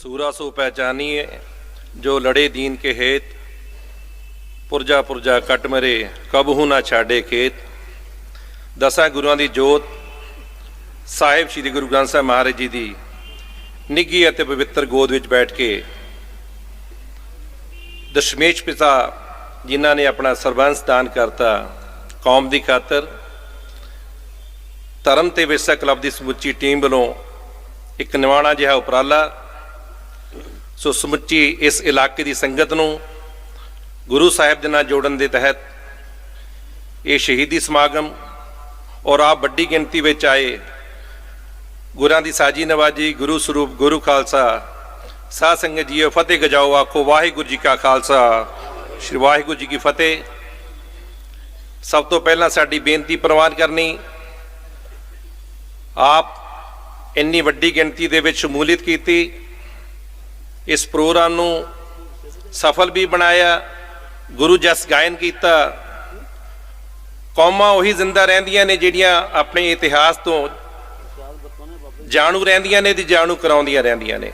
सूरा सो पहचानिए जो लड़े दीन के हेत ਪੁਰਜਾ ਪੁਰਜਾ ਕਟ ਮਰੇ ਕਬਹੂ ਨਾ ਛਾੜੇ ਖੇਤ ਦਸਾਂ ਗੁਰੂਆਂ ਦੀ ਜੋਤ ਸਾਹਿਬ ਸ੍ਰੀ ਗੁਰੂ ਗ੍ਰੰਥ ਸਾਹਿਬ ਮਹਾਰਾਜ ਜੀ ਦੀ ਨਿੱਘੀ ਅਤੇ ਪਵਿੱਤਰ ਗੋਦ ਵਿੱਚ ਬੈਠ ਕੇ ਦਸ਼ਮੇਸ਼ ਪਿਤਾ ਜਿਨ੍ਹਾਂ ਨੇ ਆਪਣਾ ਸਰਬੰਸ ਦਾਨ ਕਰਤਾ ਕੌਮ ਦੀ ਖਾਤਰ ਧਰਮ ਤੇ ਵਿਰਸਾ ਕਲੱਬ ਦੀ ਸਮੁੱਚੀ ਟੀਮ ਵੱਲੋਂ ਇੱਕ ਨਿਵਾਣਾ ਜਿਹਾ ਉਪਰਾਲਾ ਸੋ ਸਮੁੱਚੀ ਇਸ ਇਲਾਕੇ ਦੀ ਸੰਗਤ ਨੂੰ ਗੁਰੂ ਸਾਹਿਬ ਦੇ ਨਾਲ ਜੋੜਨ ਦੇ ਤਹਿਤ ਇਹ ਸ਼ਹੀਦੀ ਸਮਾਗਮ ਔਰ ਆਪ ਵੱਡੀ ਗਿਣਤੀ ਵਿੱਚ ਆਏ ਗੁਰਾਂ ਦੀ ਸਾਜੀ ਨਵਾਜੀ, ਗੁਰੂ ਸਰੂਪ, ਗੁਰੂ ਖਾਲਸਾ, ਸਾਧ ਸੰਗਤ ਜੀਓ, ਫਤਿਹ ਗਜਾਓ, ਆਖੋ ਵਾਹਿਗੁਰੂ ਜੀ ਕਾ ਖਾਲਸਾ। ਸ੍ਰੀ ਵਾਹਿਗੁਰੂ ਜੀ ਕੀ ਫਤਿਹ। ਸਭ ਤੋਂ ਪਹਿਲਾਂ ਸਾਡੀ ਬੇਨਤੀ ਪ੍ਰਵਾਨ ਕਰਨੀ, ਆਪ ਇੰਨੀ ਵੱਡੀ ਗਿਣਤੀ ਦੇ ਵਿੱਚ ਸ਼ਮੂਲੀਅਤ ਕੀਤੀ ਇਸ ਪ੍ਰੋਗਰਾਮ ਨੂੰ ਸਫਲ ਵੀ ਬਣਾਇਆ, ਗੁਰੂ ਜਸ ਗਾਇਨ ਕੀਤਾ। ਕੌਮਾਂ ਉਹੀ ਜ਼ਿੰਦਾ ਰਹਿੰਦੀਆਂ ਨੇ ਜਿਹੜੀਆਂ ਆਪਣੇ ਇਤਿਹਾਸ ਤੋਂ ਜਾਣੂ ਰਹਿੰਦੀਆਂ ਨੇ ਤੇ ਜਾਣੂ ਕਰਾਉਂਦੀਆਂ ਰਹਿੰਦੀਆਂ ਨੇ।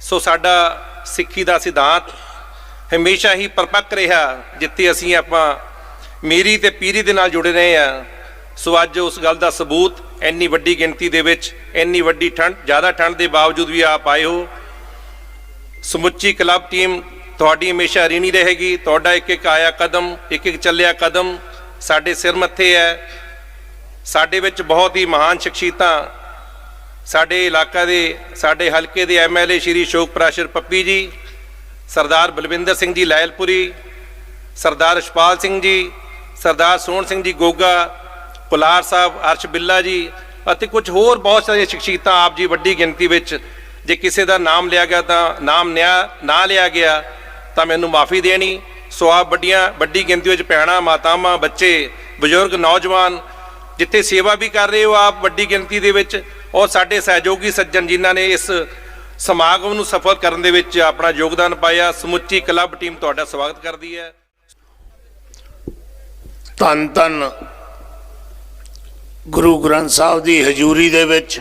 ਸੋ ਸਾਡਾ ਸਿੱਖੀ ਦਾ ਸਿਧਾਂਤ ਹਮੇਸ਼ਾ ਹੀ ਪਰਪੱਕ ਰਿਹਾ, ਜਿੱਥੇ ਅਸੀਂ ਆਪਾਂ ਮੀਰੀ ਤੇ ਪੀਰੀ ਦੇ ਨਾਲ ਜੁੜੇ ਰਹੇ ਆ ਸੋ ਅੱਜ ਉਸ ਗੱਲ ਦਾ ਸਬੂਤ ਇੰਨੀ ਵੱਡੀ ਗਿਣਤੀ ਦੇ ਵਿੱਚ, ਇੰਨੀ ਵੱਡੀ ਠੰਡ, ਜ਼ਿਆਦਾ ਠੰਡ ਦੇ ਬਾਵਜੂਦ ਵੀ ਆਪ ਆਏ ਹੋ। ਸਮੁੱਚੀ ਕਲੱਬ ਟੀਮ ਤੁਹਾਡੀ ਹਮੇਸ਼ਾ ਰੀਣੀ ਰਹੇਗੀ, ਤੁਹਾਡਾ ਇੱਕ ਇੱਕ ਆਇਆ ਕਦਮ, ਇੱਕ ਇੱਕ ਚੱਲਿਆ ਕਦਮ ਸਾਡੇ ਸਿਰ ਮੱਥੇ ਹੈ। ਸਾਡੇ ਵਿੱਚ ਬਹੁਤ ਹੀ ਮਹਾਨ ਸ਼ਖਸੀਅਤਾਂ ਸਾਡੇ ਇਲਾਕਾ ਦੇ, ਸਾਡੇ ਹਲਕੇ ਦੇ ਐਮਐਲਏ ਸ਼੍ਰੀ ਸ਼ੋਕ ਪ੍ਰਾਸ਼ਰ ਪੱਪੀ ਜੀ, ਸਰਦਾਰ ਬਲਵਿੰਦਰ ਸਿੰਘ ਜੀ ਲਾਇਲਪੁਰੀ, ਸਰਦਾਰ ਅਸ਼ਪਾਲ ਸਿੰਘ ਜੀ, ਸਰਦਾਰ ਸੋਹਣ ਸਿੰਘ ਜੀ ਗੋਗਾ ਪੁਲਾਰ ਸਾਹਿਬ ਅਰਸ਼ ਬਿੱਲਾ ਜੀ ਅਤੇ ਕੁਝ ਹੋਰ ਬਹੁਤ ਸਾਰੀਆਂ ਸ਼ਖਸੀਅਤਾਂ ਆਪ ਜੀ ਵੱਡੀ ਗਿਣਤੀ ਵਿੱਚ ਜੇ ਕਿਸੇ ਦਾ ਨਾਮ ਲਿਆ ਗਿਆ ਤਾਂ ਨਾਮ ਨਿਆ ਨਾ ਲਿਆ ਗਿਆ, ਤਾਂ ਮੈਨੂੰ ਮਾਫੀ ਦੇਣੀ। ਸੋ ਆਪ ਵੱਡੀਆਂ ਵੱਡੀ ਗਿਣਤੀ ਵਿੱਚ ਭੈਣਾਂ, ਮਾਤਾਵਾਂ, ਬੱਚੇ, ਬਜ਼ੁਰਗ, ਨੌਜਵਾਨ ਜਿੱਥੇ ਸੇਵਾ ਵੀ ਕਰ ਰਹੇ ਹੋ ਆਪ ਵੱਡੀ ਗਿਣਤੀ ਦੇ ਵਿੱਚ ਔਰ ਸਾਡੇ ਸਹਿਯੋਗੀ ਸੱਜਣ ਜਿਨ੍ਹਾਂ ਨੇ ਇਸ ਸਮਾਗਮ ਨੂੰ ਸਫਲ ਕਰਨ ਦੇ ਵਿੱਚ ਆਪਣਾ ਯੋਗਦਾਨ ਪਾਇਆ। ਸਮੁੱਚੀ ਕਲੱਬ ਟੀਮ ਤੁਹਾਡਾ ਸਵਾਗਤ ਕਰਦੀ ਹੈ। ਧੰਨ ਧੰਨ ਗੁਰੂ ਗ੍ਰੰਥ ਸਾਹਿਬ ਦੀ ਹਜ਼ੂਰੀ ਦੇ ਵਿੱਚ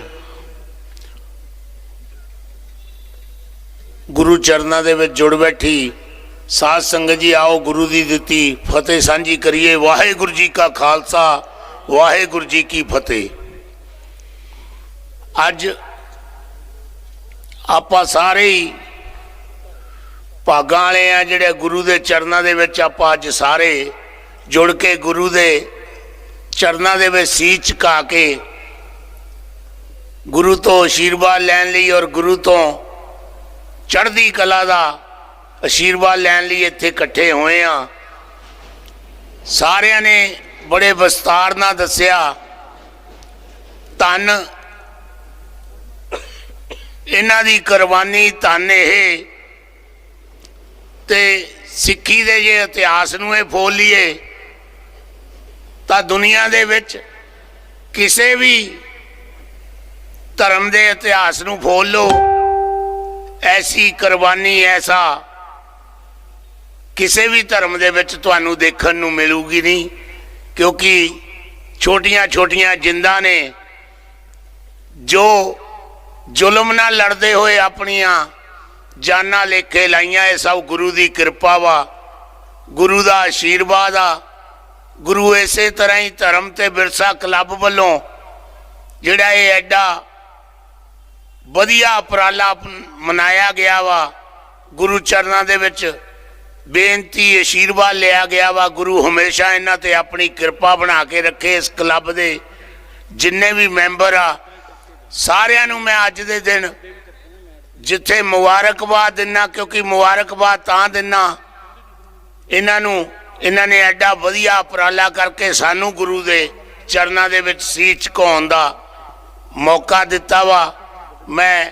ਗੁਰੂ ਚਰਨਾਂ ਦੇ ਵਿੱਚ ਜੁੜ ਬੈਠੀ, ਸਾਧ ਸੰਗਤ ਜੀ ਆਓ ਗੁਰੂ ਦੀ ਦਿੱਤੀ ਫਤਿਹ ਸਾਂਝੀ ਕਰੀਏ। ਵਾਹਿਗੁਰੂ ਜੀ ਕਾ ਖਾਲਸਾ, ਵਾਹਿਗੁਰੂ ਜੀ ਕੀ ਫਤਿਹ। ਅੱਜ ਆਪਾਂ ਸਾਰੇ ਹੀ ਭਾਗਾਂ ਵਾਲੇ ਆ ਜਿਹੜੇ ਗੁਰੂ ਦੇ ਚਰਨਾਂ ਦੇ ਵਿੱਚ ਆਪਾਂ ਅੱਜ ਸਾਰੇ ਜੁੜ ਕੇ ਗੁਰੂ ਦੇ ਚਰਨਾਂ ਦੇ ਵਿੱਚ ਸੀਸ ਝੁਕਾ ਕੇ ਗੁਰੂ ਤੋਂ ਆਸ਼ੀਰਵਾਦ ਲੈਣ ਲਈ ਔਰ ਗੁਰੂ ਤੋਂ ਚੜ੍ਹਦੀ ਕਲਾ ਦਾ ਆਸ਼ੀਰਵਾਦ ਲੈਣ ਲਈ ਇੱਥੇ ਇਕੱਠੇ ਹੋਏ ਆ ਸਾਰਿਆਂ ਨੇ ਬੜੇ ਵਿਸਤਾਰ ਨਾਲ ਦੱਸਿਆ, ਧੰਨ ਇਹਨਾਂ ਦੀ ਕੁਰਬਾਨੀ, ਧੰਨ ਇਹ। ਤੇ ਸਿੱਖੀ ਦੇ ਜੇ ਇਤਿਹਾਸ ਨੂੰ ਇਹ ਫੋਲ ਲਈਏ, ਤਾਂ ਦੁਨੀਆ ਦੇ ਵਿੱਚ ਕਿਸੇ ਵੀ ਧਰਮ ਦੇ ਇਤਿਹਾਸ ਨੂੰ ਫੋਲ ਲਓ। ਐਸੀ ਕੁਰਬਾਨੀ, ਐਸਾ ਕਿਸੇ ਵੀ ਧਰਮ ਦੇ ਵਿੱਚ ਤੁਹਾਨੂੰ ਦੇਖਣ ਨੂੰ ਮਿਲੂਗੀ ਨਹੀਂ, ਕਿਉਂਕਿ ਛੋਟੀਆਂ ਛੋਟੀਆਂ ਜਿੰਦਾਂ ਨੇ ਜੋ ਜ਼ੁਲਮ ਨਾਲ ਲੜਦੇ ਹੋਏ ਆਪਣੀਆਂ ਜਾਨਾਂ ਲੇਖੇ ਲਾਈਆਂ। ਇਹ ਸਭ ਗੁਰੂ ਦੀ ਕਿਰਪਾ ਵਾ, ਗੁਰੂ ਦਾ ਆਸ਼ੀਰਵਾਦ ਆ। ਗੁਰੂ ਇਸੇ ਤਰ੍ਹਾਂ ਹੀ ਧਰਮ ਤੇ ਵਿਰਸਾ ਕਲੱਬ ਵੱਲੋਂ ਜਿਹੜਾ ਇਹ ਐਡਾ ਵਧੀਆ ਉਪਰਾਲਾ ਮਨਾਇਆ ਗਿਆ ਵਾ। ਗੁਰੂ ਚਰਨਾਂ ਦੇ ਵਿੱਚ ਬੇਨਤੀ ਆਸ਼ੀਰਵਾਦ ਲਿਆ ਗਿਆ ਵਾ। ਗੁਰੂ ਹਮੇਸ਼ਾ ਇਹਨਾਂ ਤੇ ਆਪਣੀ ਕਿਰਪਾ ਬਣਾ ਕੇ ਰੱਖੇ ਇਸ ਕਲੱਬ ਦੇ। ਜਿੰਨੇ ਵੀ ਮੈਂਬਰ ਆ, ਸਾਰਿਆਂ ਨੂੰ ਮੈਂ ਅੱਜ ਦੇ ਦਿਨ ਜਿੱਥੇ ਮੁਬਾਰਕਬਾਦ ਦਿੰਨਾ, ਕਿਉਂਕਿ ਮੁਬਾਰਕਬਾਦ ਤਾਂ ਦਿੰਨਾ, ਇਹਨਾਂ ਨੂੰ, ਇਹਨਾਂ ਨੇ ਐਡਾ ਵਧੀਆ ਉਪਰਾਲਾ ਕਰਕੇ ਸਾਨੂੰ ਗੁਰੂ ਦੇ ਚਰਨਾਂ ਦੇ ਵਿੱਚ ਸੀਸ ਝੁਕਾਉਣ ਦਾ ਮੌਕਾ ਦਿੱਤਾ ਵਾ। ਮੈਂ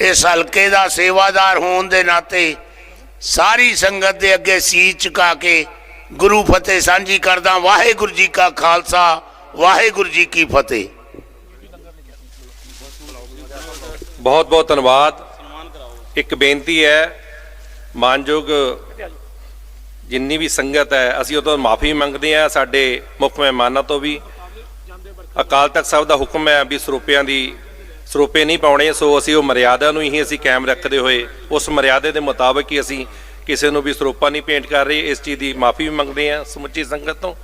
ਇਸ ਹਲਕੇ ਦਾ ਸੇਵਾਦਾਰ ਹੋਣ ਦੇ ਨਾਤੇ ਸਾਰੀ ਸੰਗਤ ਦੇ ਅੱਗੇ ਸੀਸ ਝੁਕਾ ਕੇ ਗੁਰੂ ਫਤਿਹ ਸਾਂਝੀ ਕਰਦਾ ਵਾਹਿਗੁਰੂ ਜੀ ਕਾ ਖਾਲਸਾ, ਵਾਹਿਗੁਰੂ ਜੀ ਕੀ ਫਤਿਹ। ਬਹੁਤ ਬਹੁਤ ਧੰਨਵਾਦ। ਇੱਕ ਬੇਨਤੀ ਹੈ, ਮਾਨਯੋਗ ਜਿੰਨੀ ਵੀ ਸੰਗਤ ਹੈ, ਅਸੀਂ ਉਹ ਤੋਂ ਮਾਫੀ ਮੰਗਦੇ ਹਾਂ, ਸਾਡੇ ਮੁੱਖ ਮਹਿਮਾਨਾਂ ਤੋਂ ਵੀ। ਅਕਾਲ ਤਖਤ ਸਾਹਿਬ ਦਾ ਹੁਕਮ ਹੈ ਵੀ ਸਰੂਪਿਆਂ ਦੀ ਸਰੋਪੇ ਨਹੀਂ ਪਾਉਣੇ, ਸੋ ਅਸੀਂ ਉਹ ਮਰਿਆਦਾ ਨੂੰ ਹੀ ਅਸੀਂ ਕਾਇਮ ਰੱਖਦੇ ਹੋਏ, ਉਸ ਮਰਿਆਦੇ ਦੇ ਮੁਤਾਬਕ ਹੀ ਅਸੀਂ ਕਿਸੇ ਨੂੰ ਵੀ ਸਰੋਪਾ ਨਹੀਂ ਭੇਂਟ ਕਰ ਰਹੇ। ਇਸ ਚੀਜ਼ ਦੀ ਮਾਫੀ ਵੀ ਮੰਗਦੇ ਹਾਂ ਸਮੁੱਚੀ ਸੰਗਤ ਤੋਂ।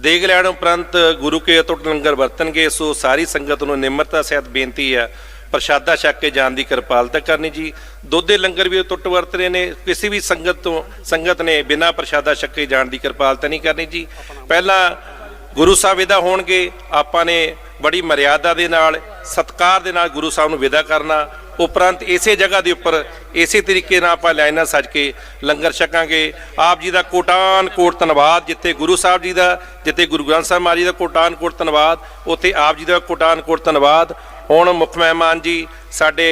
ਦੇਗ ਲੈਣ ਉਪਰੰਤ ਗੁਰੂ ਕੇ ਅਟੁੱਟ ਲੰਗਰ ਵਰਤਣਗੇ, ਸੋ ਸਾਰੀ ਸੰਗਤ ਨੂੰ ਨਿਮਰਤਾ ਸਹਿਤ ਬੇਨਤੀ ਹੈ, ਪ੍ਰਸ਼ਾਦਾ ਛਕ ਕੇ ਜਾਣ ਦੀ ਕਿਰਪਾਲਤਾ ਕਰਨੀ ਜੀ। ਦੁੱਧ ਦੇ ਲੰਗਰ ਵੀ ਟੁੱਟ ਵਰਤ ਰਹੇ ਨੇ, ਕਿਸੇ ਵੀ ਸੰਗਤ ਤੋਂ, ਸੰਗਤ ਨੇ ਬਿਨਾਂ ਪ੍ਰਸ਼ਾਦਾ ਛਕ ਕੇ ਜਾਣ ਦੀ ਕਿਰਪਾਲਤਾ ਨਹੀਂ ਕਰਨੀ ਜੀ। ਪਹਿਲਾਂ ਗੁਰੂ ਸਾਹਿਬ ਇਹਦਾ ਹੋਣਗੇ, ਆਪਾਂ ਨੇ ਬੜੀ ਮਰਿਆਦਾ ਦੇ ਨਾਲ ਸਤਕਾਰ ਦੇ ਨਾਲ ਗੁਰੂ ਸਾਹਿਬ ਨੂੰ ਵਿਦਾ ਕਰਨਾ ਉਪਰੰਤ ਇਸੇ ਜਗ੍ਹਾ ਦੇ ਉੱਪਰ ਇਸੇ ਤਰੀਕੇ ਨਾਲ ਆਪਾਂ ਲਾਈਨਾਂ ਸੱਜ ਕੇ ਲੰਗਰ ਛਕਾਂਗੇ। ਆਪ ਜੀ ਦਾ ਕੋਟਾਨ ਕੋਟ ਧੰਨਵਾਦ ਜਿੱਥੇ ਗੁਰੂ ਸਾਹਿਬ ਜੀ ਦਾ ਜਿੱਥੇ ਗੁਰੂ ਗ੍ਰੰਥ ਸਾਹਿਬ ਮਹਾਰਾਜ ਜੀ ਦਾ ਕੋਟਾਨ ਕੋਟ ਧੰਨਵਾਦ ਉੱਥੇ ਆਪ ਜੀ ਦਾ ਕੋਟਾਨ ਕੋਟ ਧੰਨਵਾਦ। ਹੁਣ ਮੁੱਖ ਮਹਿਮਾਨ ਜੀ ਸਾਡੇ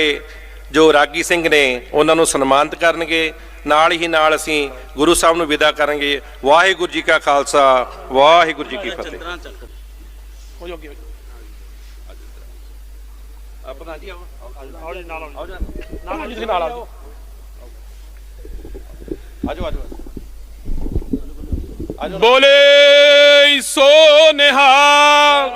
ਜੋ ਰਾਗੀ ਸਿੰਘ ਨੇ ਉਹਨਾਂ ਨੂੰ ਸਨਮਾਨਿਤ ਕਰਨਗੇ। ਨਾਲ ਹੀ ਨਾਲ ਅਸੀਂ ਗੁਰੂ ਸਾਹਿਬ ਨੂੰ ਵਿਦਾ ਕਰਾਂਗੇ। ਵਾਹਿਗੁਰੂ ਜੀ ਕਾ ਖਾਲਸਾ ਵਾਹਿਗੁਰੂ ਜੀ ਕੀ ਫਤਿਹ। ਹੋ ਜੀ ਜਾਓ ਆਓ ਜੀ ਨਾਲ ਆਓ ਨਾਲ ਆਓ ਜੀ ਨਾਲ ਆਓ ਆਜੋ ਆਜੋ ਬੋਲੇ ਸੋ ਨਿਹਾਲ।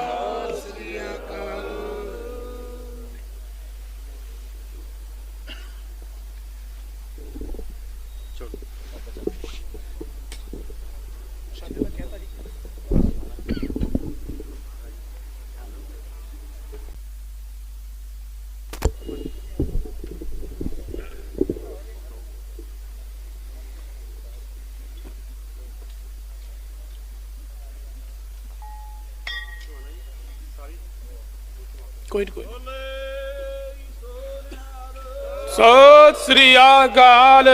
ਕੋਈ ਨੀ, ਕੋਈ ਨੀ। ਸਤਿ ਸ੍ਰੀ ਅਕਾਲ